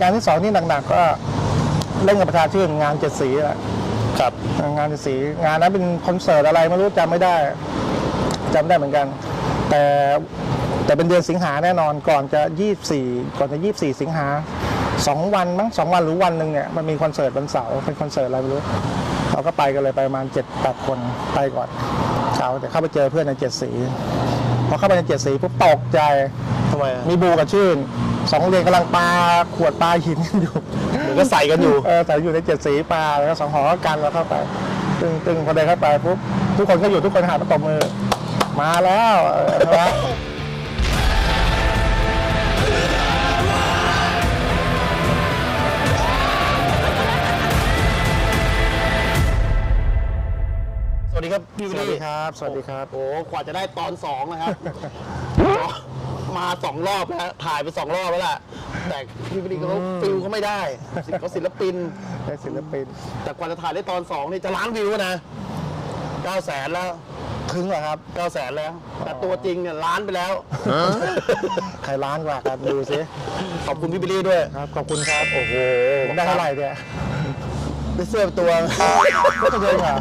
งานที่สองที่หนักๆก็เล่นกับประชาชื่นงานเจ็ดสีแหละครับงานเจ็ดสีงานนั้นเป็นคอนเสิร์ตอะไรไม่รู้จำไม่ได้จำไม่ได้เหมือนกัน แต่แต่เป็นเดือนสิงหาแน่นอนก่อนจะยี่สี่ก่อนจะยี่สี่สิงหาสองวันมั้งสองวันหรือวันหนึ่งเนี่ยมันมีคอนเสิร์ตวันเสาร์เป็นคอนเสิร์ตอะไรไม่รู้เราก็ไปกันเลยไปประมาณเจ็ดแปดคนไปก่อนเช้าแต่เข้าไปเจอเพื่อนในเจ็ดสีพอเข้าไปในเจ็ดสีปุ๊บตกใจทำไมอะมีบูกับชื่น สองโรงเรียนกำลังปาขวดปลาหินกันอยู่ เหมือนก็ใส่กันอยู่ เออแต่อยู่ในเจ็ดสีปลาแล้วก็สองหอก็กันเราเข้าไป ตึงตึงพอเดินเข้าไปปุ๊บทุกคนก็อยู่ทุกคนหันมาตบมือ มาแล้วเออใช่ไหมสวัสดีครับพี่สวิลวัสดีลี่ครับ สวัสดีครับ โอ้กว่าจะได้ตอนสองนะครับ มาสองรอบแล้วถ่ายไปสองรอบแล้วล่ะแต่พี่วิลลี่เขาฟิลเขาไม่ได้เขาศิลปิน ได้ศิลปิน แต่กว่าจะถ่ายได้ตอนสองนี่จะล้านวิวนะเก้าแสนแล้วถึงเหรอครับเก้าแสนแล้ว แต่ตัวจริงเนี่ยล้านไปแล้วใครล้านกว่ากันดูสิขอบคุณพี่บิลลี่ด้วยครับขอบคุณครับโอ้โหได้เท่าไหร่เนี่ยได้เสื้อตัวไม่ต้องเยอะค่ะ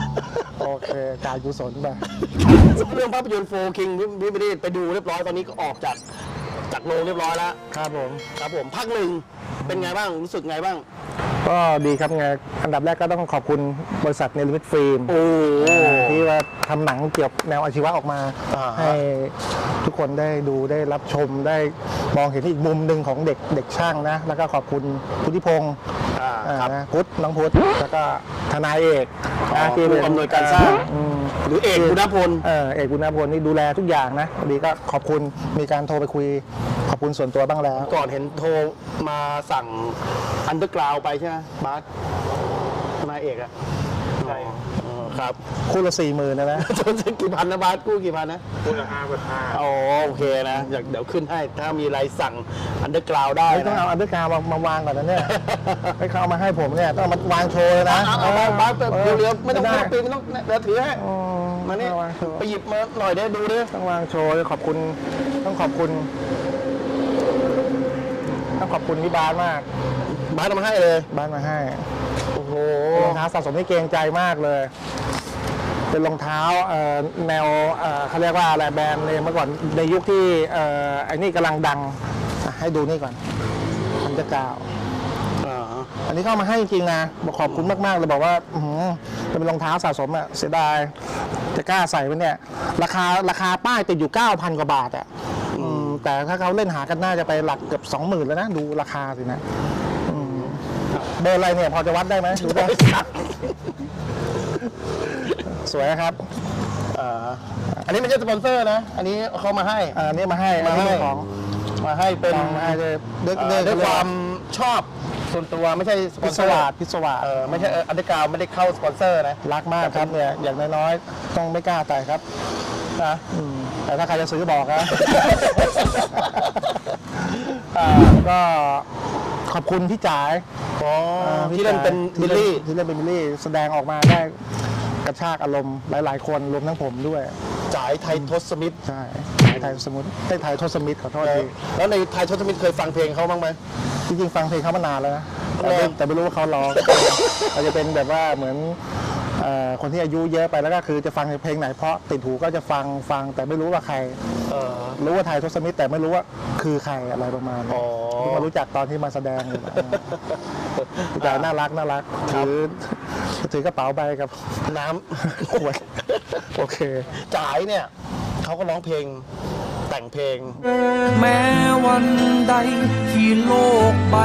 โอเคการกุศลไปเรื่องภาพยนตร์โฟคิงพี่บิลลี่ไปดูเรียบร้อยตอนนี้ก็ออกจากจากโรงเรียบร้อยแล้วครับผมครับผมภาคหนึ่งเป็นไงบ้างรู้สึกไงบ้าง ก็ดีครับไงอันดับแรกก็ต้องขอบคุณบริษัทเนลิมิตฟิล์มโอ้ที่ว่าทำหนังเกี่ยวกับแนวอาชีวะออกมาอ่าฮะให้ทุกคนได้ดูได้รับชมได้มองเห็นอีกมุมหนึ่งของเด็กเด็กช่างนะ แล้วก็ขอบคุณพุทธิพงศ์อ่าอ่าครับนะพุทธน้องพุทธแล้วก็ ทนายเอกอ๋อนะที่เป็ผู้อำนวยการสร้าง อืมหรือเอกคุณพล เออเอกบุญนาพลนี่ดูแลทุกอย่างนะพอดีก็ขอบคุณมีการโทรไปคุย ขอบคุณส่วนตัวบ้างแล้ว ก่อนเห็นโทรมาสั่งอันเดอร์กราวไปใช่ไหมบาสนายเอกอะใช่อ๋อ ครับคู่ละสี่หมื่นนะนะ กี่พันนะบาสกู้กี่พันนะ คู่ละห้าพันห้าอ๋อโอเคนะเดี๋ยวเดี๋ยวขึ้นให้ถ้ามีอะไรสั่งอันเดอร์กราวได้ไม่ต้องนะ เอาอันเดอร์การมามาวางก่อนนะเนี่ย ให้เขาเอามาให้ผมเนี่ยต้องเอามาวางโชว์เลยนะเอาเอาบาสบาสเร็วๆไม่ต้องไม่ด้ต้องปีนไม่ต้องเดี๋ยวถือให้อืมานี่ต้องวางโชว์ไปหยิบมาหน่อยเด้ดูดิต้องวางโชว์ขอบคุณต้องขอบคุณ ต้องขอบคุณพี่บาสมากบาสเอามาให้เลยบาสมาให้โอ้โหเป็นรองเท้าสะสมที่เกรงใจมากเลย เป็นรองเท้าแนวเขาเรียกว่าอะไรแบรนด์เลยเมื่อก่อนในยุคที่ไอ้นี่กำลังดังให้ดูนี่ก่อนมันจะกล่าวอันนี้เข้ามาให้จริงนะบอกขอบคุณมากๆเลยบอกว่าอืจะเป็นรองเท้าสะสมอะเสียดายจะกล้าใส่ไว้เนี่ย ราคาราคาป้ายติดอยู่ 9,000 กว่าบาทอะแต่ถ้าเขาเล่นหากันน่าจะไปหลักเกือบ 20,000 แล้วนะ ดูราคาสินะ เบอร์อะไรเนี่ยพอจะวัดได้ไหมดูได้สวยนะครับอ่าอันนี้ไม่ใช่สปอนเซอร์นะ อันนี้เขามาให้อ่านี่มาให้ อันนี้เป็นของมาให้เป็นของมาให้ด้วยด้วยเอ่อด้วยด้วยความชอบส่วนตัวไม่ใช่สปอพินศเซอร์วาสพิศวาสเออไม่ใช่เอออันเดอร์กราวไม่ได้เข้าสปอนเซอร์นะรักมากครับเนี่ยอย่างน้อยๆต้องไม่กล้าใส่ครับนะอืมแต่ถ้าใครจะซื้อบอกนะ อ่าก็ ขอบคุณพี่จ๋ายอ๋ออ่าที่เล่นเป็นพี่บิลจ๋ายลี่ที่เล่นเป็นบิลลี่ แสดงออกมาได้กระชากอารมณ์หลาย ๆ คนรวมทั้งผมด้วยจ่ายไทยทศมิตรใช่ไทยสมุทรไทยไทยทศมิตรขอโทษทีแล้วในไทยทศมิตรเคยฟังเพลงเขาบ้างไหมจริงๆฟังเพลงเขามานานแล้วนะแต่เหรไม่อแต่ไม่รู้ว่าเขาร้องอาจจะเป็นแบบว่าเหมือนเอ่อ คนที่อายุเยอะไปแล้วก็คือจะฟังเพลงไหนเพราะติดหูก็จะฟังฟังแต่ไม่รู้ว่าใคร เออ รู้ว่าไทยทศมิตรแต่ไม่รู้ว่าคือใครอะไรประมาณนี้อ๋อ เพิ่งมารู้จักตอนที่มาแสดงอยู่นะแต่น่ารักน่ารักถือถือกระเป๋าใบกับ น้ำ ขวด โอเคจ่ายเนี่ย เขาก็ร้องเพลง แต่งเพลง แม้วันใดที่โลกใบ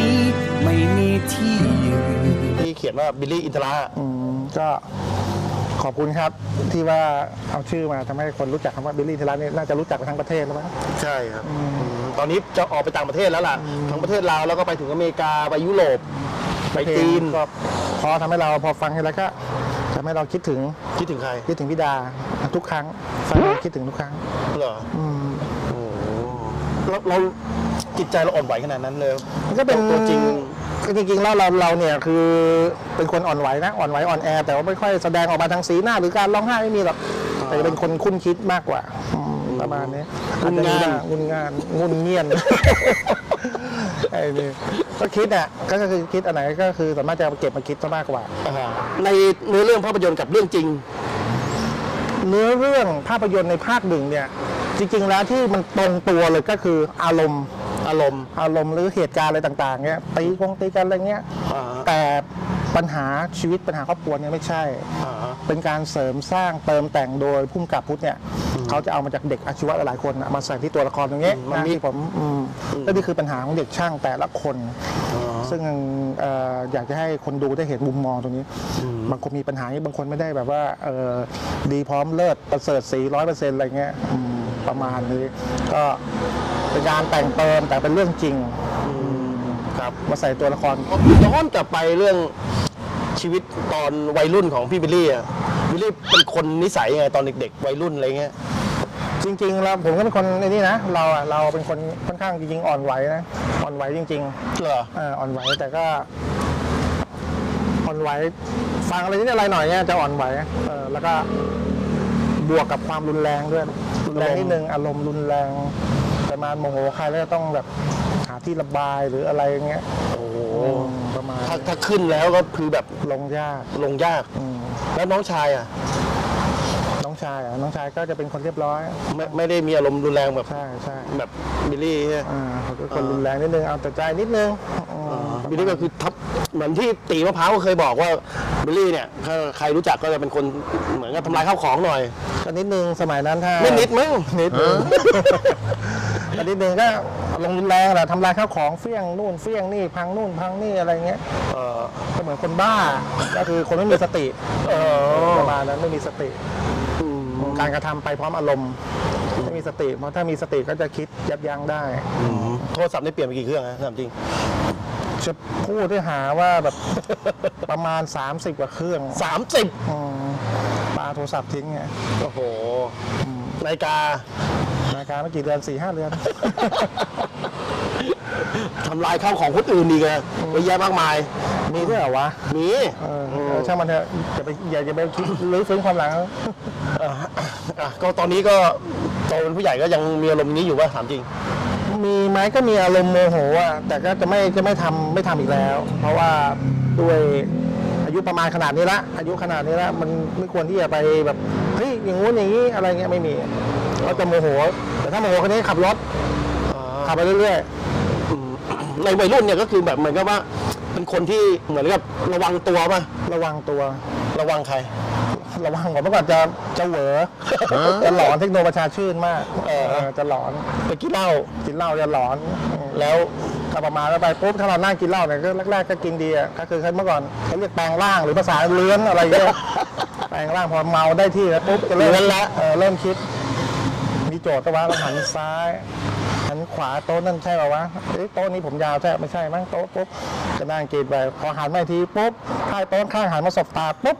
นี้ ไม่มีที่ยืน ที่เขียนว่าบิลลี่อินทราอืม ก็ขอบคุณครับที่ว่าเอาชื่อมาทำให้คนรู้จักคำว่าบิลลี่เทลัสนี่น่าจะรู้จักไปทั้งประเทศแล้วมั้ง ใช่ครับตอนนี้จะออกไปต่างประเทศแล้วล่ะ ทั้งประเทศลาวแล้วก็ไปถึงอเมริกาไปยุโรปไปจีนก็พอทำให้เราพอฟังทีไรก็ทำให้เราคิดถึงคิดถึงใครคิดถึงพี่ดาทุกครั้งฟังแล้วคิดถึงทุกครั้งเหรออืมโอ้โหเราเราจิตใจเราอ่อนไหวขนาดนั้นเลยมันก็เป็นตัวจริง จริงๆแล้วเราเราเนี่ยคือเป็นคนอ่อนไหวนะอ่อนไหวอ่อนแอแต่ว่าไม่ค่อยแสดงออกมาทางสีหน้า หรือการร้องไห้ไม่มีหรอกแต่จะเป็นคนคุ้นคิดมากกว่าอืมประมาณนี้งุนง่านงุนงานงุนเงียน ไอ้นี่ก็คิดอะก็คือคิดอันไหนก็คือสามารถจะเก็บมาคิดซะมากกว่า ในเนื้อเรื่องภาพยนตร์กับเรื่องจริง เนื้อเรื่องภาพยนตร์ในภาคหนึ่งเนี่ย จริงๆแล้วที่มันตรงตัวเลยก็คืออารมณ์ อารมณ์อารมณ์หรือเหตุการณ์อะไรต่างๆเนี่ยตีกงตีกันอะไรเงี้ยอ่าแต่ปัญหาชีวิตปัญหาครอบครัวเนี่ยไม่ใช่ อ่าเป็นการเสริมสร้างเติมแต่งโดยพุ่มกับพุทธเนี่ยเขาจะเอามาจากเด็กอาชีวะหลายๆคนน่ะมาใส่ที่ตัวละครตรงนี้มันนะมีที่ผมอืมและนี่คือปัญหาของเด็กช่างแต่ละคน ซึ่งเอ่ออยากจะให้คนดูได้เห็นมุมมองตรงนี้ บางคนมีปัญหาบางคนไม่ได้แบบว่าเอ่อดีพร้อมเลิศประเสริฐสีร้อยเปอร์เซ็นต์อะไรเงี้ยอืมประมาณนี้ก็ เป็นการแต่งเติมแต่เป็นเรื่องจริงครับมาใส่ตัวละครย้อนกลับไปเรื่องชีวิตตอนวัยรุ่นของพี่บิลลี่อะบิลลี่เป็นคนนิสัยยังไงตอนเด็ก ๆ วัยรุ่นอะไรเงี้ยจริงๆแล้วผมก็เป็นคนในนี่นะเราอะเราเป็นคนค่อนข้างจริงๆอ่อนไหวนะอ่อนไหวจริงเหรอๆเอออ่อนไหวแต่ก็อ่อนไหวฟังอะไรนิดอะไรหน่อยเนี่ยจะอ่อนไหวเออแล้วก็บวกกับความรุนแรงด้วยรุนแรงนิดนึงอารมณ์รุนแรง ประมาณโมโหใครแล้วก็ต้องแบบหาที่ระบายหรืออะไรอย่างเงี้ยโอ้โหประมาณถ้าถ้าขึ้นแล้วก็คือแบบลงยากลงยากอืมแล้วน้องชายอะ น้องชายอะน้องชายก็จะเป็นคนเรียบร้อยไม่ไม่ได้มีอารมณ์รุนแรงแบบใช่ใช่แบบบิลลี่ใช่ไหม อ่าเขาเป็นคนรุนแรงนิดนึงเอาแต่ใจนิดนึงอืมบิลลี่ก็คือทับเหมือนที่ตีมะพร้าวก็เคยบอกว่าบิลลี่เนี่ยถ้าใครรู้จักก็จะเป็นคนเหมือนกับทำลายข้าวของหน่อยก็นิดนึงสมัยนั้นถ้า ไม่นิดมั้งนิดนึง ก็นิดนึงก็ลงรุนแรงแหละทำลายข้าวของเฟี้ยงนู่นเฟี้ยงนี่พังนู่นพังนี่อะไรเงี้ยเออก็เหมือนคนบ้าก็คือคนไม่มีสติเออประมาณนั้นไม่มีสติอืมการกระทำไปพร้อมอารมณ์ไม่มีสติ เพราะถ้ามีสติก็จะคิดยับยั้งได้โทรศัพท์ได้เปลี่ยนไปกี่เครื่องนะถามจริง จะพูดที่หาว่าแบบ ประมาณ 30 กว่าเครื่องสามสิบอืมปาโทรศัพท์ทิ้งไงโอ้โหนาฬิกา นาฬิกาไม่กี่เดือนสี่ห้าเดือนทำลายข้าวของคนอื่นอีกอะเยอะแยะมากมาย มีด้วยเหรอวะมี เออเออช่างมันเถอะอย่าไปอย่าอย่าไปคิดรื้อฟื้นความหลัง เอ่ออะก็ตอนนี้ก็โตเป็นผู้ใหญ่ก็ยังมีอารมณ์นี้อยู่ป่ะถามจริง มีไหมก็มีอารมณ์โมโหอะแต่ก็จะไม่จะไม่ทำไม่ทำอีกแล้ว เพราะว่าด้วยอายุประมาณขนาดนี้ละอายุขนาดนี้ละมันไม่ควรที่จะไปแบบเฮ้ยอย่างงู้นอย่างนี้อะไรเงี้ยไม่มี ก็จะโมโห แต่ถ้าโมโหคนนี้ขับรถขับไปเรื่อยในวัยรุ่นเนี่ยก็คือแบบเหมือนกับว่าเป็นคนที่เหมือนกับระวังตัวป่ะๆระวังตัว ระวังใคร ระวังก่อนเมื่อก่อนจะจะเหวอจะหลอนเทคโนโลยีประชาชื่นมากเออเออจะหลอนไปกินเหล้ากินเหล้าจะหลอนแล้วก็ประมาณแล้วไปปุ๊บถ้าเรานั่งกินเหล้าเนี่ยก็แรกๆก็กินดีอะก็คือเมื่อก่อนเขาเรียกแปลงร่างหรือภาษาเลื้อนอะไรเงี้ยแปลงร่างพอเมาได้ที่แล้วปุ๊บจะเริ่มเลื้อนละเออเริ่มคิดมี โจทย์ก็ว่าเราหันซ้ายหันขวาโต๊ะนั่นใช่ป่าวะเอ้ยโต๊ะนี้ผมยาวใช่ไม่ใช่มั้งโต๊ะปุ๊บก็นั่งกินไปพอหันมาอีกทีปุ๊บข้างโต๊ะข้างหันมาสบตาปุ๊บ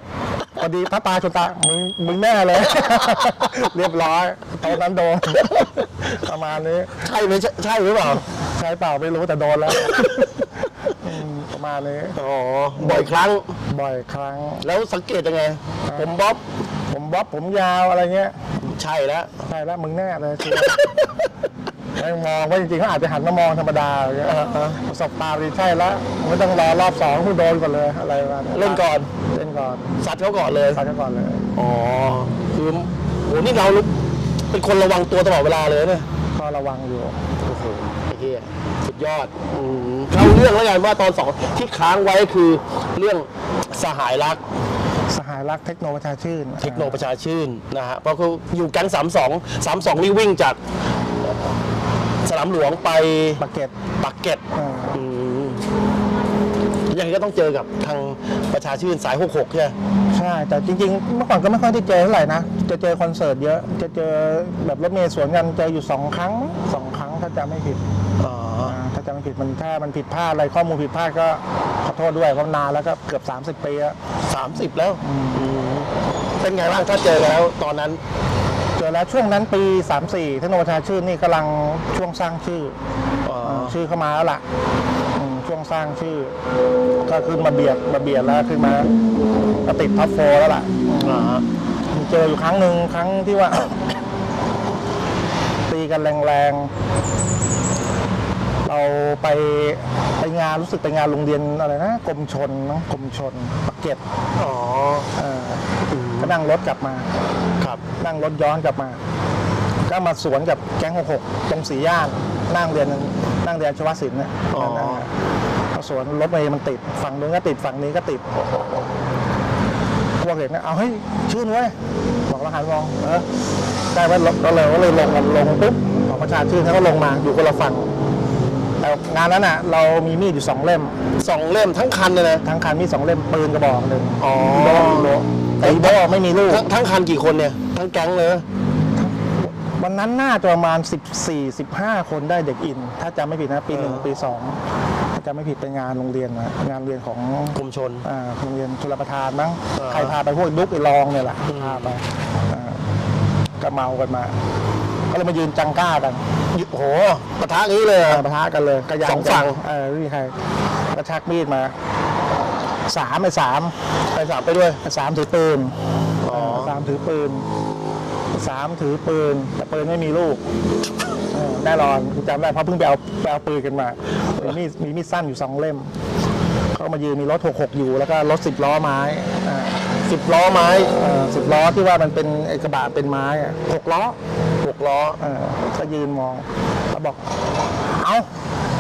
พอดีพระตาชนตามึงมึงแน่เลย เรียบร้อยโต๊ะนั้นโดนประมาณนี้ใช่ไหมใช่ใช่หรือเปล่า ใช้เปล่าไม่รู้แต่โดนแล้วอืมประมาณนี้ อ๋อบ่อยครั้ง บ่อยครั้ง แล้วสังเกตยังไง ผมบ๊อบ ผมบ๊อบผมยาวอะไรเงี้ยใช่แล้ว ใช่แล้วมึงแน่เลยชัวร์ ไม่มองว่าจริงๆเขาอาจจะหันมามองธรรมดาอะไรเงี้ยประสบตาไปใช่แล้วไม่ต้องรอรอบสองคุณโดนก่อนเลยอะไรประมาณเล่นก่อน เล่นก่อนซัดเขาก่อนเลย ซัดกันก่อนเลย อ๋อ คือโหนี่เราเป็นคนระวังตัวตลอดเวลาเลยเนี่ย ก็ระวังอยู่ โอ้โหไอ้เหี้ยสุดยอดอืมเข้าเรื่องแล้วกันว่าตอนสองที่ค้างไว้คือเรื่องสหายรัก สหายรักเทคโนประชาชื่น เทคโนประชาชื่นนะฮะเพราะเขาอยู่แก๊งสามสองสามสองนี่วิ่งจากสนามหลวงไปปากเก็ตปักเกร็ดอ่า อืมยังไงก็ต้องเจอกับทางประชาชื่นสายหกหกใช่ไหม ใช่ แต่จริงๆ เมื่อก่อนก็ไม่ค่อยได้เจอเท่าไหร่นะ จะเจอคอนเสิร์ตเยอะ จะเจอแบบรถเมล์สวนกันเจออยู่สองครั้งสองครั้งถ้าจำไม่ผิด อ๋ออ่าถ้าจำไม่ผิดมันถ้ามันผิดพลาดอะไรข้อมูลผิดพลาดก็ขอโทษด้วยเพราะนานแล้วก็เกือบ 30ปีแล้ว สามสิบแล้วอืมเป็นไงบ้างถ้าเจอกันแล้วตอนนั้น เจอแล้วช่วงนั้นปี 34เทคโนโลยีชื่อนี่กำลังช่วงสร้างชื่ออ๋อาชื่อเข้ามาแล้วล่ะอืมช่วงสร้างชื่อ ก็ขึ้นมาเบียดมาเบียดแล้วขึ้นมาก็ติดท็อปโฟร์แล้วล่ะ อ่าฮะมีเจออยู่ครั้งหนึ่งครั้งที่ว่า ตีกันแรงๆ เราเราไปไปงานรู้สึกไปงานโรงเรียนอะไรนะกรมชนเนอะกรมชนปากเกร็ดอ๋อเออก็นั่งรถกลับมา ครับ นั่งรถย้อนกลับมา ก็มาสวนกับแก๊งหกหกตรงสีย่านนั่งเรียนนั่งเรียนชวศิลป์เนี่ยอ๋อ นั่นน่ะเขาสวนรถเมย์มันติด ฝั่งนู้นก็ติดฝั่งนี้ก็ติด พวกเด็กนะเอาให้ยชื่นเว้ยบอกเราหันมองเออได้ไว้รถก็เลยก็เลยลงกันลงปุ๊บของประชาชื่นเขาก็ลงมาอยู่คนละฝั่ง แต่งานนั้นอะเรามีมีดอยู่สองเล่มสองเล่มทั้งคันเลยนะ ทั้งคันมีดสองเล่มปืนกระบอกหนึ่งอ๋อโลโลแต่อีโบไม่มีลูกทั้งทั้งคันกี่คนเนี่ย ทั้งแก๊งเลยวันนั้นน่าจะประมาณ 14 15 คนได้เด็กอิน ถ้าจำไม่ผิดนะปีหนึ่งเออปีสองถ้าจำไม่ผิดเป็นงานโรงเรียนนะงานเรียนของกรมชน อ่าโรงเรียนชลประทานมั้งเออใครพาไปพวกดุ๊กไอ้รองเนี่ยแหละอืมพาไปอ่าก็เมากันมา ก็เลยมายืนจังก้ากัน ยึดโหปะทะนี้เลยเหรออ่าปะทะกันเลยกระยาสองฝั่ง เออไม่มีใครกระชักมีดมาสามไอ้สามไปสามไปด้วย ไอ้สามถือปืนอ๋อเออสามถือปืนสามถือปืน แต่ปืนไม่มีลูกเออแน่นอนกูจำได้เพราะเพิ่งไปเอาไปเอาปืนกันมามีมีดมีมีดสั้นอยู่สองเล่ม เขาก็มายืนมีรถหกหกอยู่แล้วก็รถสิบล้อไม้สิบล้อไม้ สิบล้อที่ว่ามันเป็นไอ้กระบะเป็นไม้อะหกล้อห กล้อเออก็ยืนมองแล้วบอก เอา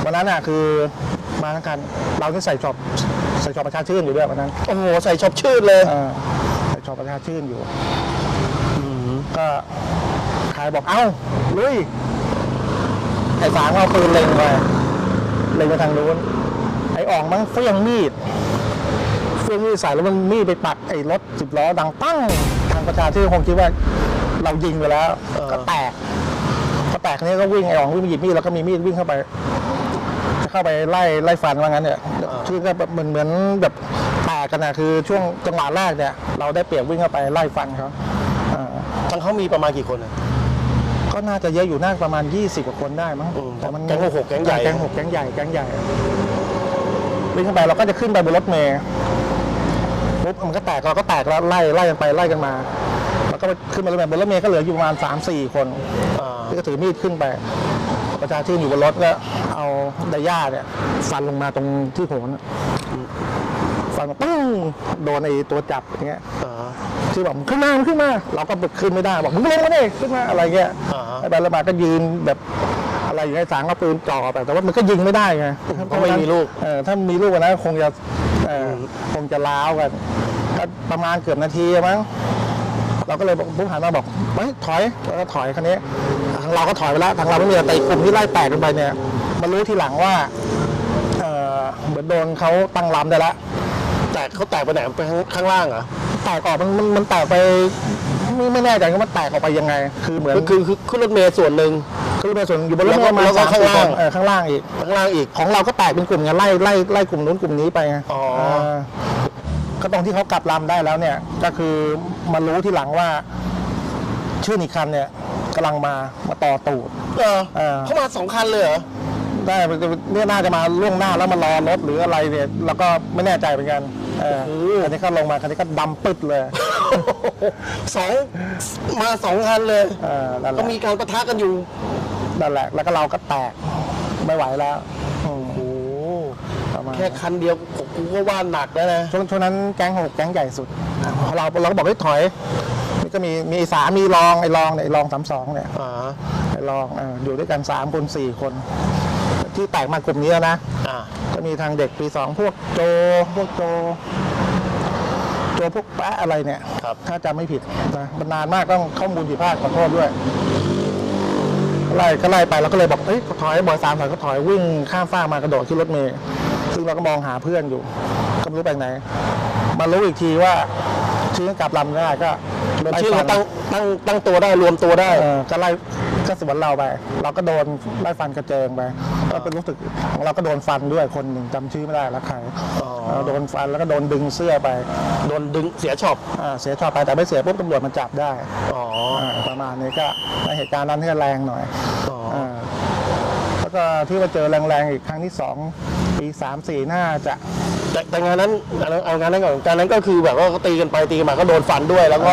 วันนั้นอะคือมาทั้งกันเราที่ใส่ช็อปใส่ช็อปประชาชื่นอยู่ด้วยวันนั้นโอ้โหใส่ชอบชื่นเลยเออใส่ช็อปประชาชื่นอยู่ก็ขายบอกเอ้าลุยไอ้ฝางเอาปืนเล็งไปเล็งไปทางนู้นไอ้อ่องมันเฟี้ยงมีดเฟี้ยงมีดใส่แล้วมันมีดไปปักไอ้รถสิบล้อดังปั้งทางประชาชื่นคงคิดว่า เรายิงไปแล้วเออก็แตกก็แตกทีนี้ก็วิ่งไอ้อ่องวิ่งไปหยิบมีดแล้วก็มีมีดวิ่งเข้าไปจะเข้าไปไล่ไล่ฟันว่างั้นเนี่ยคือก็แบบเหมือนเหมือนแบบแตกกันนะคือช่วงจังหวะแรกเนี่ย เราได้เปรียบวิ่งเข้าไปไล่ฟันเขาอ่าทั้งเขามีประมาณกี่คนอะก็น่าจะเยอะอยู่น่าประมาณ 20กว่าคนได้มั้งอืมแต่มันแก๊งหกแก๊งใหญ่แก๊งหกแก๊งใหญ่แก๊งใหญ่วิ่งเข้าไปเราก็จะขึ้นไปบนรถเมล์ปุ๊บมันก็แตกเราก็แตกแล้วไล่ไล่กันไปไล่กันมา แล้วก็ไปขึ้นบนรถเมล์บนรถเมล์ก็เหลืออยู่ประมาณ 3-4 คนอ่าที่ก็ถือมีดขึ้นไป ประชาชื่นอยู่บนรถก็เอาไดย่าเนี่ยฟันลงมาตรงที่โผนอะฟันมาปึ้งโดนไอ้ตัวจับอย่างเงี้ยอ่าที่บอกมึงขึ้นมามึงขึ้นมาเราก็ขึ้นไม่ได้บอกมึงลงมาดิขึ้นมาอะไรเงี้ยอ่าฮะไอ้บาลมาก็ยืนแบบอะไรอย่างเงี้ยสางก็ปืนจ่อไปแต่ว่ามันก็ยิงไม่ได้ไงเพราะไม่มีลูกเออถ้ามีลูกกันนะคงจะเอออมคงจะล้าวกันก็ประมาณเกือบนาทีมั้ง เราก็เลยบอกปุ๊บหันมาบอกเฮ้ยถอยแล้วก็ถอยคันนี้ทางเราก็ถอยไปแล้วทางเราไม่มีแต่อีกกลุ่มที่ไล่แตกกันไปเนี่ยมารู้ทีหลังว่าเออเหมือนโดนเขาตั้งลำได้แล้วแตกเขาแตกไปไหนไปข้างข้างล่างเหรอแตกออกมันมันมันแตกไปไม่ไม่แน่ใจว่ามันแตกออกไปยังไง คือเหมือนก็คือคือขึ้นรถเมล์ส่วนหนึ่งคือเป็นส่วนอยู่บนรถแล้วก็เมล์มาแล้วก็สามข้างสี่ล่างคนเออข้างล่างอีกข้างล่างอีกของเราก็แตกเป็นกลุ่มไงไล่ไล่ไล่กลุ่มนู้นกลุ่มนี้ไปไงอ๋อเออ ก็ตรงที่เขากลับลำได้แล้วเนี่ย ก็คือมารู้ทีหลังว่าชื่ออีกคันเนี่ยกำลังมามาต่อตูด เออเออ เขามาสองคันเลยเหรอ ได้เนี่ยน่าจะมาล่วงหน้าแล้วมารอรถหรืออะไรเนี่ยเราก็ไม่แน่ใจเหมือนกันเออโอ้โหอันนี้ก็ลงมาคันนี้ก็ดำปึ๊ดเลยสองมาสองคันเลยเออนั่นแหก็ละมีการประทะกันอยู่นั่นแหละ แล้วก็เราก็แตกไม่ไหวแล้วอืมโอ้ประ มาณแค่คันเดียวกูก็ว่าหนักแล้วนะช่วงช่วงนั้นแก๊งหกแก๊งใหญ่สุดเราเราก็บอกให้ถอยนี่ก็มีมีไอ้สามมีรองไอ้รองเนี่ยไอ้รองสามสองเนี่ยอ่าไอ้รองเอออยู่ด้วยกันสามคนสี่คน ที่แตกมากลุ่มนี้นะอ่าก็มีทางเด็กปีสองพวกโจพวกโจโจพวกแปะอะไรเนี่ยครับถ้าจำไม่ผิดนะมันนานมากต้องข้อมูลผิดพลาดขอโทษด้วยไล่ก็ไล่ไปเราก็เลยบอกเอ้ยถอยบอยสามถอยก็ถอยวิ่งข้ามฟ้ากมา กระโดดขึ้นรถเมล์ ซึ่งเราก็มองหาเพื่อนอยู่ก็ไม่รู้ไปไหน มารู้อีกทีว่าชื่อกลับลำได้ก็มันไล่ชื่อฟัว่านตั้งตั้งตั้งตัวได้รวมตัวได้ เออก็ไล่ก็สวนเราไป เราก็โดนไล่ฟันกระเจิงไปก็เป็นรู้สึกของเราก็โดนฟันด้วยคนหนึ่งจำชื่อไม่ได้แล้วใครอ๋อ เออโดนฟันแล้วก็โดนดึงเสื้อไปโดนดึงเสียช็อปอ่าเสียชอบไปแต่ไม่เสียปุ๊บตำรวจมันจับได้อ๋ออ่าประมาณนี้ก็ในเหตุการณ์นั้นที่แรงหน่อย อ๋อ อ่าแล้วก็ที่มาเจอแรงๆอีกครั้งที่สอง ปีสามสี่น่าจะแต่แต่งานนั้นเอาเอางานนั้นก่อนงานนั้นก็คือแบบว่าก็ตีกันไปตีกันมาก็โดนฟันด้วย แล้วก็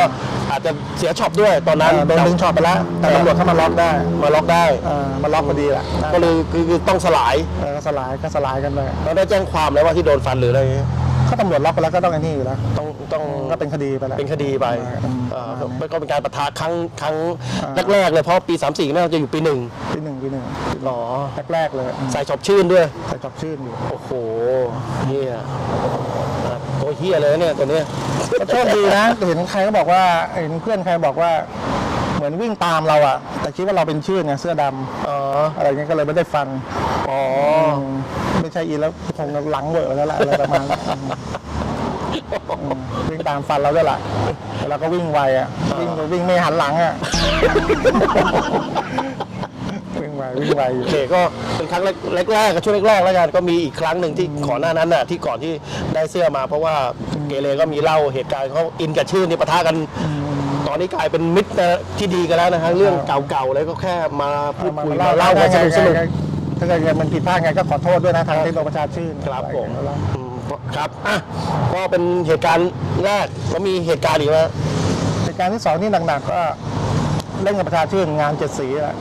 อาจจะเสียช็อปด้วยตอนนั้นโดนดึงช็อตไปแล้วแต่ตำรวจเข้ามาล็อกได้มาล็อกได้เออมาล็อกพอดีแหละก็เลยคือคือต้องสลายเออก็สลายก็สลายกันเลยแล้วได้แจ้งความแล้วว่าที่โดนฟันหรืออะไรอย่างเงี้ย ถ้าตำรวจล็อกไปแล้วก็ต้องไอ้นี่อยู่แล้วต้องต้องก็เป็นคดีไปแล้ว เป็นคดีไปอืมเอ่อประมาณนั้นมันก็เป็นการประทะครั้งครั้งอ่าแรกๆเลยเพราะปี 34น่าจะอยู่ปีหนึ่งปีหนึ่งปีหนึ่งหรอแรกๆเลยอืมใส่ชอบชื่นด้วย ใส่จอบชื่นอยู่ โอ้โหเฮียตัวเฮียเลยนะเนี่ยตัวเนี้ย ก็โชคดีนะเห็นใครก็บอกว่าเห็นเพื่อนใครบอกว่า เหมือนวิ่งตามเราอะแต่คิดว่าเราเป็นชื่นไงเสื้อดำอ๋อ อะไรเงี้ยก็เลยไม่ได้ฟันอ๋อ ม ไม่ใช่อีแล้วคงหลังเวอร์แล้วล่ะอะไรประมาณนั้นอืมอืมวิ่งตามฟันเราด้วยล่ะแล้วเราก็วิ่งไวอะวิ่งวิ่งไม่หันหลังอะวิ่งไววิ่งไวอยู่ โอเคก็เป็นครั้งแรกแรกๆก็ช่วงแรกๆแล้วกันก็มีอีกครั้งหนึ่งที่ก่อนหน้านั้นน่ะที่ก่อนที่ได้เสื้อมา เพราะว่าเกเรก็มีเล่าเหตุการณ์เขาอินกับชื่อนี่ปะทะกัน ตอนนี้กลายเป็นมิตรนะที่ดีกันแล้วนะฮะเรื่องเก่าๆเลยก็แค่มาพูดคุยมาเล่ากันสนุกสนุก ถ้าเกิดมันผิดพลาดไงก็ขอโทษด้วยนะทางเทคโนประชาชื่นครับผมแล้วอืมครับอะก็เป็นเหตุการณ์แรกแล้วมีเหตุการณ์อีกไหมเหตุการณ์ที่สองที่หนักๆก็เล่นกับประชาชื่นงานเจ็ดสีแหละ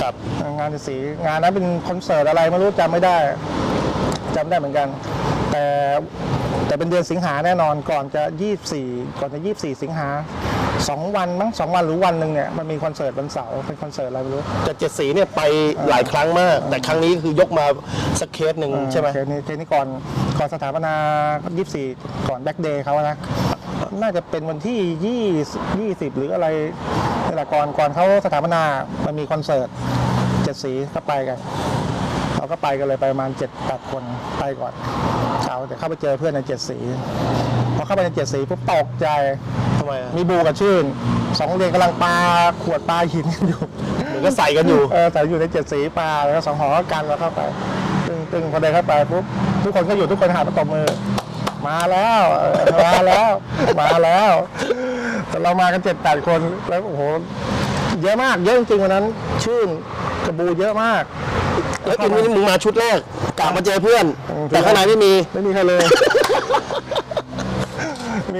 ครับงานเจ็ดสีงานนั้นเป็นคอนเสิร์ตอะไรไม่รู้จำไม่ได้จำไม่ได้เหมือนกัน แต่แต่เป็นเดือนสิงหาแน่นอนก่อนจะ 24 ก่อนจะ 24 สิงหา สองวันมั้งสองวันหรือวันหนึ่งเนี่ยมันมีคอนเสิร์ตวันเสาร์เป็นคอนเสิร์ตอะไรไม่รู้แต่เจ็ดสีเนี่ยไปหลายครั้งมาก แต่ครั้งนี้คือยกมาสักเคสหนึ่งใช่ไหมเคสนี้เคสนี้ก่อนก่อนสถาปนา24 ก่อนแบ็กเดย์เขาอะนะน่าจะเป็นวันที่ 20 20 หรืออะไรนี่แหละก่อนก่อนเขาสถาปนามันมีคอนเสิร์ตเจ็ดสีก็ไปกันเราก็ไปกันเลยไปประมาณ7 8คนไปก่อนเช้าแต่เข้าไปเจอเพื่อนในเจ็ดสีพอเข้าไปในเจ็ดสีปุ๊บตกใจทำ ไมอะมีบูกับชื่นสองโรงเรียนกำลังปาขวดปาหินกันอยู่ เหมือนก็ใส่กันอยู่ เออแต่อยู่ในเจ็ดสีปลาแล้วก็สองหอก็กันแล้วเข้าไป ตึงตึงพอเดินเข้าไปปุ๊บทุกคนก็อยู่ทุกคนหันมาตบมือ มาแล้วเออมาแล้ว มาแล้ว แต่เรามากันเจ็ดแปดคนแล้วโอ้โหเยอะมากเยอะจริงๆวันนั้น ชื่นกระบูเยอะมาก แล้วทีนี้มึงมาชุดแรกกลับมาเจอเพื่อนอืมแต่ข้างในไม่มี ไม่มีใครเลยมีกั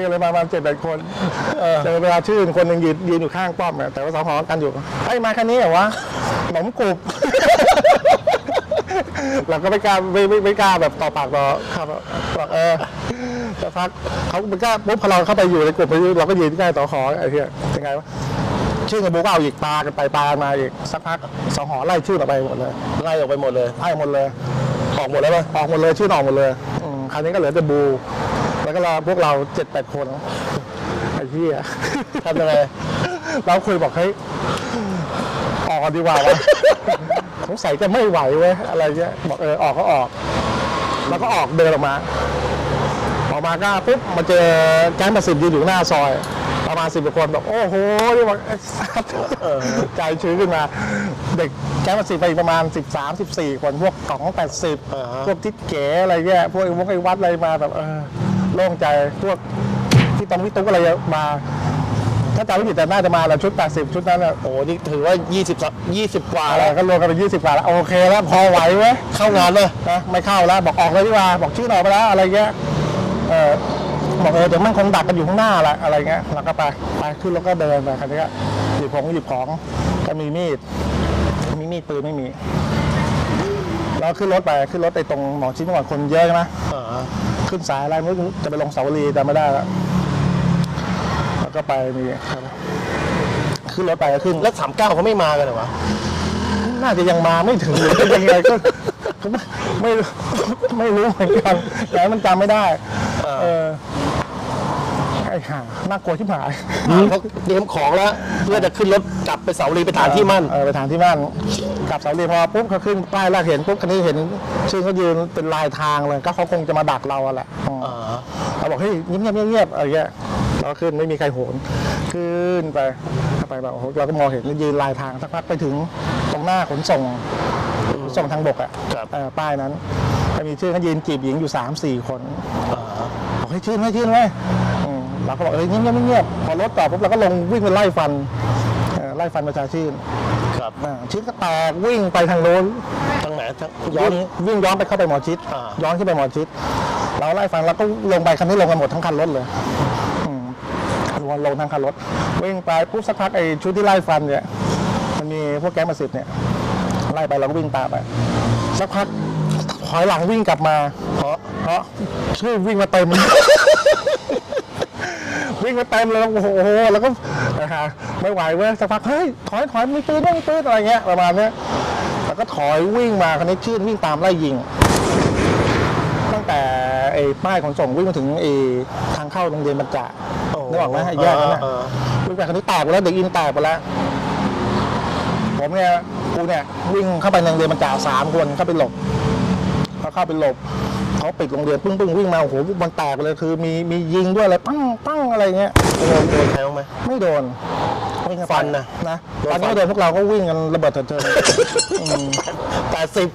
นเลยมาประมาณเจ็ดแปดคนเจอเวลาชื่นคนหนึ่งยืนยืนอยู่ข้างป้อมอะแต่ว่าสองหอกันอยู่ไอ้ยมาคันนี้เหรอวะขนมกรุบ เราก็ไม่กล้าไม่ไม่ไม่กล้าแบบต่อปากต่อครับบอกเออสักพักเขาไม่กล้าปุ๊บพอเราเข้าไปอยู่ในกลุ่มไปเราก็ยืนใกล้ต่อหอไอ้เหี้ยยังไงวะชื่อกับบุ๊กเอาอีกปลากันไปปลากันมาอีกสักพักสองหอไล่ชื่อออกไปหมดเลยไล่ออกไปหมดเลยไล่หมดเลย ออกหมดแล้วป่ะออกหมดเลยชื่อออกหมดเลยอืมคราวนี้ก็เหลือแต่บู แล้วก็เราพวกเราเจ็ดแปดคนไอ้เหี้ยทำยังไงเราคุยบอกเฮ้ยออกกันดีกว่าวะสงสัยจะไม่ไหวเว้ยอะไรเงี้ยบอกเออออกก็ออก แล้วก็ออกเดินออกมา ออกมาก็ปุ๊บมาเจอแก๊งประสิทธิ์ยืนอยู่หน้าซอยประมาณสิบกว่าคนบอกโอ้โหนี่บอกไอ้สัสใจชื้นขึ้นมา เด็กแก๊งประสิทธิ์ไปอีกประมาณ 13 14 คนพวกของอ่าฮะ80พวกทิศเก๋อะไรเงี้ยพวกไอ้วงไอ้วัดอะไรมาแบบเออ โล่งใจพวกที่ตรงที่ตุ๊กอะไรมา ถ้าจำไม่ผิดแต่น่าจะมาแล้วชุด 80 ชุดนั้นอะโอ้โหนี่ถือว่า 20 20 กว่าอะไรแล้ว ก็รวมกันเป็น20กว่าแล้วโอเคแล้วพอไหวเว้ย เข้างานเลย นะไม่เข้าแล้วบอกออกเลยดีกว่าบอกชื่อหน่อยไปแล้วอะไรเงี้ยเออบอกเออเดี๋ยวมันคงดักกันอยู่ข้างหน้าแหละอะไรเงี้ยเราก็ไปไปขึ้นรถก็เดินไปคันนี้ก็หยิบของหยิบของก็มีมีดมีมีดปืนไม่มีเราขึ้นรถไปขึ้นรถไปตรงหมอชิดจังหวัดคนเยอะใช่ไหม อ่า ขึ้นสายอะไรไม่รู้จะไปลงเสาวรีจำไม่ได้แล้วแล้วก็ไปมีขึ้นรถไปก็ขึ้นแล้ว39เขาไม่มากันเหรอวะน่าจะยังมาไม่ถึงหรือจะยังไงก็ก็ไม่ไม่รู้ไม่รู้เหมือนกันแต่มันจำไม่ได้ เออไอ้ ห่าน่ากลัวที่หายเขาเตรียมของแล้ว เพื่อจะขึ้นรถกลับไปเสาลีไปฐานที่มั่น เออไปฐานที่มั่นกลับเสาเรียนพอปุ๊บเขาขึ้นป้ายแรกเห็นปุ๊บคันนี้เห็นชื่อเขายืนเป็นลายทางเลยก็เขาคงจะมาดักเราอะแหละเราบอกเฮ้ยเงียบเงียบเงียบอะไรเงี้ยเราขึ้นไม่มีใครโหนขึ้นไปไปแบบเราก็มองเห็นยืนลายทางสักพักไปถึงตรงหน้าขนส่งขนส่งทางบกอะป้ายนั้นมีชื่อเขายืนจีบหญิงอยู่สามสี่คนบอกให้ชื่นไหมชื่นไหมอืม เราก็บอกเอ้ยเงียบเงียบเงียบพอรถจอดปุ๊บเราก็ลงวิ่งไปไล่ฟันเออไล่ฟันประชาชื่นครับอ่าชื่นก็แตกวิ่งไปทางโน้นทางไหนทางย้อนวิ่งย้อนไปเข้าไปหมอชิดอ่าย้อนขึ้นไปหมอชิด เราไล่ฟังเราก็ลงไปคันนี้ลงกันหมดทั้งคันรถเลยอืมลงลงทั้งคันรถวิ่งไปปุ๊บสักพักไอ้ชุดที่ไล่ฟันเนี่ยมันมีพวกแก๊งมาสิบเนี่ยไล่ไปเราก็วิ่งตามไปสักพักถอยหลังวิ่งกลับมาเพราะเพราะชื่อวิ่งมาเต็ม วิ่งมาเต็มเลยแล้วโอ้โหแล้วก็นะฮะไม่ไหวเว้ยสักพักเฮ้ยถอยถอยมีปืนด้วยมีปืนอะไรเงี้ยประมาณเนี้ยแล้วก็ถอยวิ่งมาคันนี้ชื่นวิ่งตามไล่ยิง ตั้งแต่ไอ้ป้ายขนส่งวิ่งมาถึงไอ้ทางเข้าโรงเรียนบรรจานึกออกไหมไอ้แยกนั้นน่ะเออวิ่งไปคันนี้แตกไปแล้วเด็กอินแตกไปแล้วผมเนี่ยกูเนี่ยวิ่งเข้าไปในโรงเรียนบรรจาสามคนเข้าไปหลบเขาเข้าไปหลบ เขาปิดโรงเรียนปึ้งปึ้งวิ่งมาโอ้โหมันแตกไปเลยคือ มีมียิงด้วยอะไรปั้งปั้งอะไรเงี้ยโดนโดนใครบ้างไหมไม่โดนวิ่งเข้าไปฟันนะนะโดนตอนนี้ฟันไม่โดนพวกเราก็วิ่งกันระเบิดเถิดเทิง อืมแปดสิบ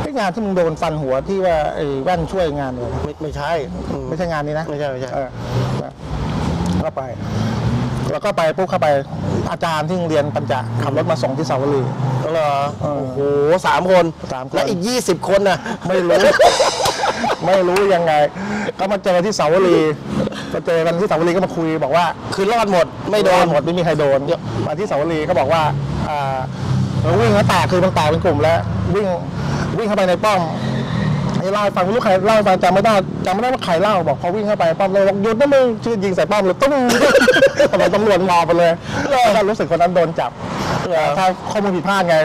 ไอ้งานที่มึงโดนฟันหัวที่ว่าไอ้แว่นช่วยงานเลยไม่ไม่ใช่อืมไม่ใช่งานนี้นะไม่ใช่ไม่ใช่ เออนะก็ไป แล้วก็ไปปุ๊บเข้าไปอาจารย์ที่โรงเรียนปัญจาขับรถมาส่งที่สาวรี เหรอเออโอ้โหสามคน สามคน และอีกยี่สิบคนน่ะไม่รู้ ไม่รู้ยังไง ก็มาเจอที่สาวรีมาเจอกันที่สาวรีก็มาคุยบอกว่า คือรอดหมด ไม่โดนหมดไม่มีใครโดนมาที่สาวรีก็บอกว่าอ่าเราวิ่งแล้วแตกคือมันแตกเป็นกลุ่มแล้ว วิ่งวิ่งเข้าไปในป้อม ไอ้เล่าให้ฟังไม่รู้ใครเล่าให้ฟังจำไม่ได้จำไม่ได้ว่าใครเล่าบอกพอวิ่งเข้าไปป้อมเลยบอกหยุดนะมึงชื่อยิงใส่ป้อมเลยตุ้มทำไมตำรวจมองไปเลยแล้วก็รู้สึกคนนั้นโดนจับถ้าข้อมูลผิดพลาดไง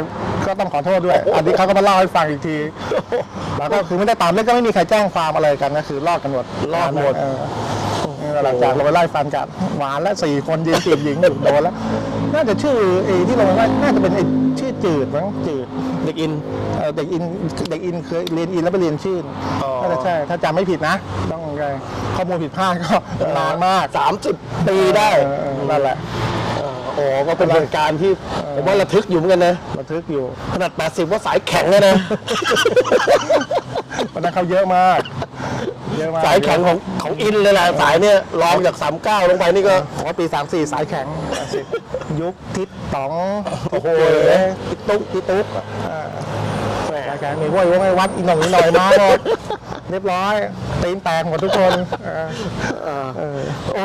ก็ต้องขอโทษด้วย อันนี้เขาก็มาเล่าให้ฟังอีกที แล้วก็คือไม่ได้ตามเรื่องก็ไม่มีใครแจ้งความอะไรกันก็คือรอดกันหมดรอดหมดเออหลังจากเราไปไล่ฟันกันหวานและสี่คนยืนจีบหญิงอยู่โดนแล้ว น่าจะชื่อไอ้ที่ลงมาน่าจะเป็นไอ้ชื่อจืดมั้งจืดเด็กอินเอ่อเด็กอินเด็กอินเคยเรียนอินแล้วไปเรียนชื่นอ๋อ น่าจะใช่ ถ้าจำไม่ผิดนะ ต้องไงข้อมูลผิดพลาดก็นานมาก สามสิบปีได้เออเออนั่นแหละเออโอ้ก็เป็นเหตุการณ์ที่ผมว่าระทึกอยู่เหมือนกันนะบันทึกอยู่ ขนาด 80 ว่าสายแข็งเลยนะ วันนั้นเขาเยอะมาก เยอะมากสายแข็งของ ของอินเลยแหละสายเนี่ยรองจาก39ลงไปนี่ก็ผมว่าปีสามสี่สายแข็ง ยุคทิศต๋องโอ้โหทิศตุ๊กทิศตุ๊กอ่าสายแข็งมีพวกไอ้วัดอีหน่องอีหน่อยมาหมดเรียบร้อยตีนแตกหมดทุกคนเออเออเออโอ้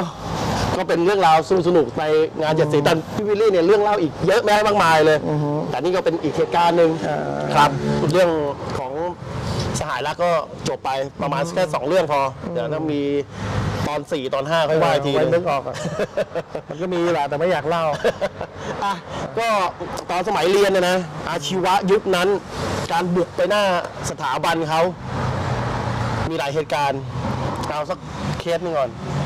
ก็เป็นเรื่องราวสนุกสนุกในงานเจ็ดสีแต่พี่วิลลี่เนี่ยเรื่องเล่าอีกเยอะแม่มากมายเลย แต่นี่ก็เป็นอีกเหตุการณ์หนึ่งเออครับเรื่องของ สหายรักก็จบไปประมาณแค่สองเรื่องพอเดี๋ยวถ้ามีตอนสี่ตอนห้าค่อยว่าอีกทีไว้หนึนึกงออกอะ มันก็มีแหละแต่ไม่อยากเล่า อะก็ตอนสมัยเรียนเนยนะ อาชีวะยุคนั้น การบุกไปหน้าสถาบันเขา มีหลายเหตุการณ์ เอาสักเคสหนึ่งก่อนไ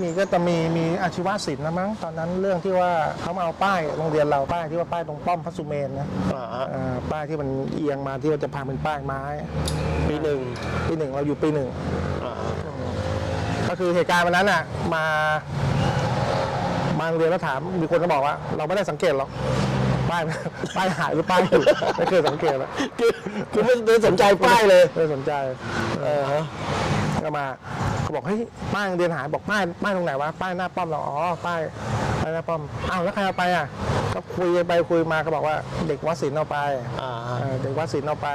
ม่มีก็จะมีมีอาชีวศิลป์นะมั้งตอนนั้นเรื่องที่ว่าเขามาเอาป้ายโรงเรียนเราป้ายที่ว่าป้ายตรงป้อมพระสุเมนนะอ่าฮะเอ่อป้ายที่มันเอียงมาที่ว่าจะพังเป็นป้ายไม้ปีหนึ่งปีหนึ่งเราอยู่ปีหนึ่ง อ่าก็คือเหตุการณ์วันนั้นอะมามาโรงเรียนแล้วถามมีคนก็บอกว่า เราไม่ได้สังเกตหรอกป้าย ป้ายหายหรือป้ายอยู่ไม่เคยสังเกตแล้วคือคือไม่ได้สนใจป้ายเลย ไม่สนใจเออฮะก็มา เขาบอกเฮ้ยป้ายโรงเรียนหายบอกป้ายป้ายตรงไหนวะป้ายหน้าป้อมเราอ๋อป้ายป้ายหน้าป้อมอ้าวแล้วใครเอาไปอะก็คุยไปคุยมาเขาบอกว่าเด็กวัดศิลป์เอาไปอ่าเออเด็กวัดศิลป์เอาไป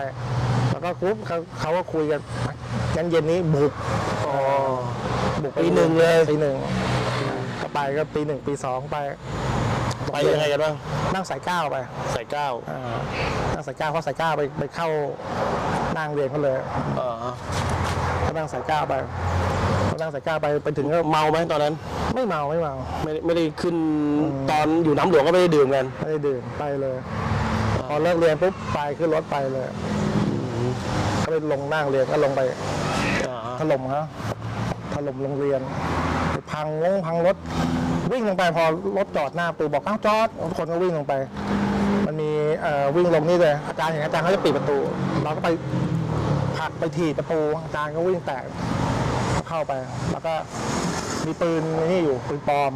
แล้วก็ปุ๊บเขาเขาก็คุยกันงั้นเย็นนี้บุกอ๋อบุกปีหนึ่งเลยปีหนึ่งก็ไปก็ปีหนึ่งปีสองไปไปยังไงกันบ้างนั่งสายเก้าไปใส่เก้าอ่านั่งสายเก้าเพราะสายเก้าไปไปเข้านั่งเรียนเขาเลยอ่าก็นั่งสายเก้าไปก็ นั่งสายเก้าไปไปถึงก็เมาไหมตอนนั้น ไม่เมาไม่เมาไม่ได้ไม่ได้ขึ้นตอนอยู่น้ำหลวงก็ไม่ได้ดื่มกันไม่ได้ดื่มไปเลย พอเลิกเรียนปุ๊บไปขึ้นรถไปเลยก็ไปลงนั่งเรียนก็ลงไปอ่าถล่มเขาถล่มโรงเรียนไปพังงงพังรถวิ่งลงไปพอรถจอดหน้าประตูบอกอ้าวจอดทุกคนก็วิ่งลงไป มันมีเอ่อวิ่งลงนี่เลยอาจารย์เห็นอาจารย์เขาจะปิดประตู เราก็ไปผลักไปถีบประตูอาจารย์ก็วิ่งแตก เข้าไป แล้วก็มีปืนนี่อยู่ปืนปลอม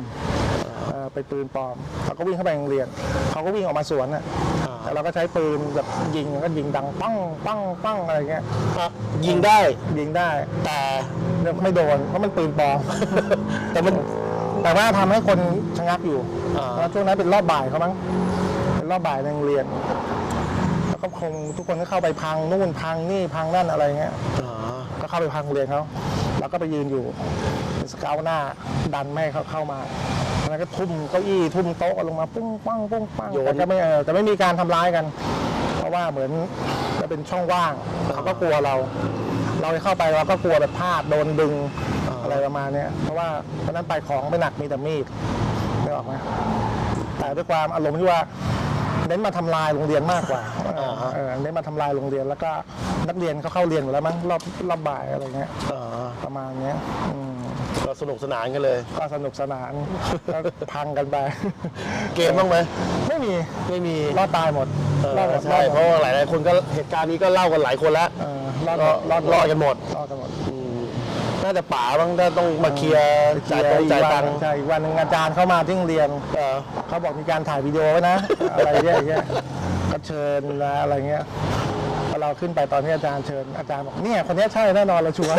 เอ่อเป็นปืนปลอมเราก็วิ่งเข้าไปโรงเรียนเขาก็วิ่งออกมาสวนน่ะอ่าแต่เราก็ใช้ปืนแบบยิงก็ยิงดังปังปังปังอะไรเงี้ยอะยิงได้ยิงได้แต่เนี่ยไม่โดนเพราะมันปืนปลอม แต่มันแต่ว่าทำให้คนชะงักอยู่อ่าแล้วช่วงนั้นเป็นรอบบ่ายเขามั้งเป็นรอบบ่ายในโรงเรียนแล้วก็คงทุกคนก็เข้าไปพังนู่นพังนี่พังนั่นอะไรเงี้ยอ่าเข้าไปพังโรงเรียนเขา เราก็ไปยืนอยู่เป็นสเกาต์หน้าดันไม่ให้เขาเข้ามาแล้วก็ทุ่มเก้าอี้ทุ่มโต๊ะลงมาปุ้งปังปุ้งปังโยน แต่ก็ไม่เออแต่ไม่มีการทำร้ายกัน เพราะว่าเหมือนจะเป็นช่องว่างเขาก็กลัวเรา เราเข้าไปเราก็กลัวแบบพลาดโดนดึงอะไรประมาณเนี้ยเพราะว่าตอนนั้นไปของไม่หนักมีแต่มีดไม่ออกไหมแต่ด้วยความอารมณ์ที่ว่า เน้นมาทำลายโรงเรียนมากกว่าอ่าฮะเออเน้นมาทำลายโรงเรียนแล้วก็นักเรียนเขาเข้าเรียนอยู่แล้วมั้งรอบรอบบ่ายอะไรเงี้ยเออประมาณเนี้ยอืมก็สนุกสนานกันเลย ก็สนุกสนานก็พังกันไป เกมบ้างไหมไม่มีไม่มีรอดตายหมดเออรอดหมดใช่อดหมดเพราะว่าหลายๆคนก็เหตุการณ์นี้ก็เล่ากันหลายคนแล้วเออรอดก็รอดรอดกันหมดรอดกันหมดอืม น่าจะป๋าบ้างถ้าต้องมาเคลียร์จ่ายตรงจ่ายตังค์ใช่อีกวันหนึ่งอาจารย์เข้ามาที่โรงเรียนเออเขาบอกมีการถ่ายวิดีโอไว้นะ อะไรเงี้ยอย่างเงี้ยก็เชิญนะอะไรเงี้ยพอเราขึ้นไปตอนที่อาจารย์เชิญอาจารย์บอกเนี่ยคนเนี้ยใช่แน่นอนเราชัวร์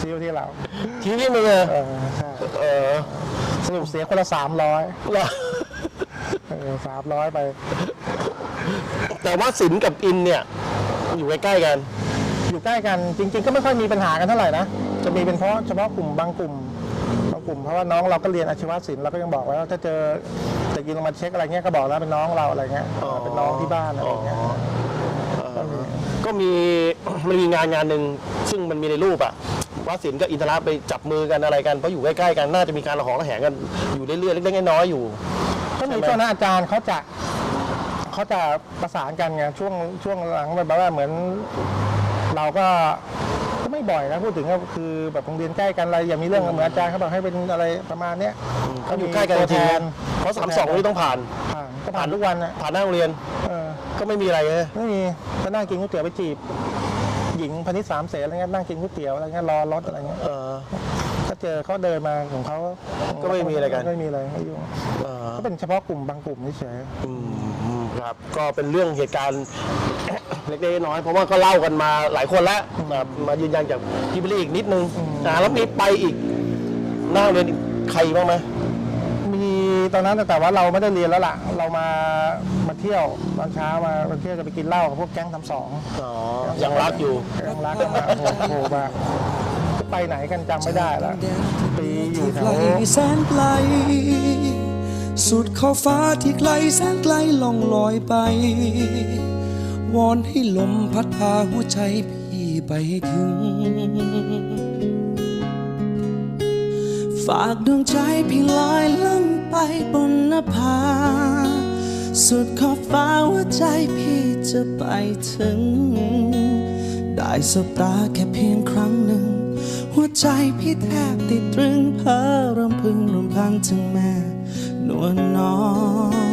ชี้ไปที่เราทีนี้มึงเออเออใช่เออสรุปเสียคนละสามร้อยเหรอเออสามร้อยไปแต่ว่าสินกับอินเนี่ย อยู่ใกล้ๆกัน อยู่ใกล้กันจริง ๆ ก็ไม่ค่อยมีปัญหากันเท่าไหร่นะจะมีเป็นเพราะเฉพาะกลุ่มบางกลุ่มบางกลุ่มเพราะว่าน้องเราก็เรียนอาชีวศิลป์เราก็ยังบอกไว้ว่าถ้าเจอจะกินลงมาเช็คอะไรเงี้ยก็บอกแล้วเป็นน้องเราอะไรเงี้ยอ๋อเป็นน้องที่บ้านอะไรเงี้ยก็มีมันมีงานงานหนึ่งซึ่งมันมีในรูปอะว่าสินกับอินทราไปจับมือกันอะไรกันเพราะอยู่ใกล้ๆกันน่าจะมีการระหองระแหงกันอยู่เรื่อยๆเล็กๆน้อยๆอยู่ก็มีใช่ไหมช่วงนั้นอาจารย์เขาจะเขาจะประสานกันไงช่วงช่วงหลังแบบว่าเหมือน เราก็ก็ไม่บ่อยนะพูดถึงก็คือแบบโรงเรียนใกล้กันอะไรอย่ามีเรื่องเหมือนอาจารย์เขาบอกให้เป็นอะไรประมาณเนี้ยเขาอยู่ใกล้กันจตัวแทริงนๆเพราะสามสองนี่ต้องผ่าน ผ่านก็ผ่านทุกวันนะผ่านหน้าโรงเรียนเออก็ไม่มีอะไรเลยไม่มีก็นั่งกินก๋วยเตี๋ยวไปจีบ หญิงพนิษสามเสนอะไรเงี้ยนั่งกินก๋วยเตี๋ยวอะไรเงี้ยรอรถอะไรเงี้ยเออ ก็เจอเขาเดินมาของเขาก็ไม่มีอะไรกัน ไม่มีอะไรไม่ยุ่งเออก็เป็นเฉพาะกลุ่มบางกลุ่มเฉยอืม ครับก็เป็นเรื่องเหตุการณ์ เล็กๆน้อยๆเพราะว่าก็เล่ากันมาหลายคนแล้วแบบมายืนยันจากพี่บิลลี่อีกนิดนึงอ่าแล้วมีไปอีกหน้าโรงเรียนอีกใครบ้างไหม มีตอนนั้นแต่ว่าเราไม่ได้เรียนแล้วล่ะ เรามามาเที่ยวตอนเช้ามามาเที่ยวจะไปกินเหล้ากับพวกแก๊งทำสองอ๋อ ยังรักอยู่ ยังรักกันมาโอ้โหมาไปไหนกันจำไม่ได้แล้วไปอยู่แถไกลวแสนไกล สุดขอบฟ้าที่ไกลแสนไกลล่องลอยไป วอนให้ลมพัดพาหัวใจพี่ไปถึง ฝากดวงใจพี่ลอยล่องไปบนนภา สุดขอบฟ้าหัวใจพี่จะไปถึง ได้สบตาแค่เพียงครั้งหนึ่ง หัวใจพี่แทบติดตรึงเพ้อรำพึงรำพันถึงแม่ นวลน้อย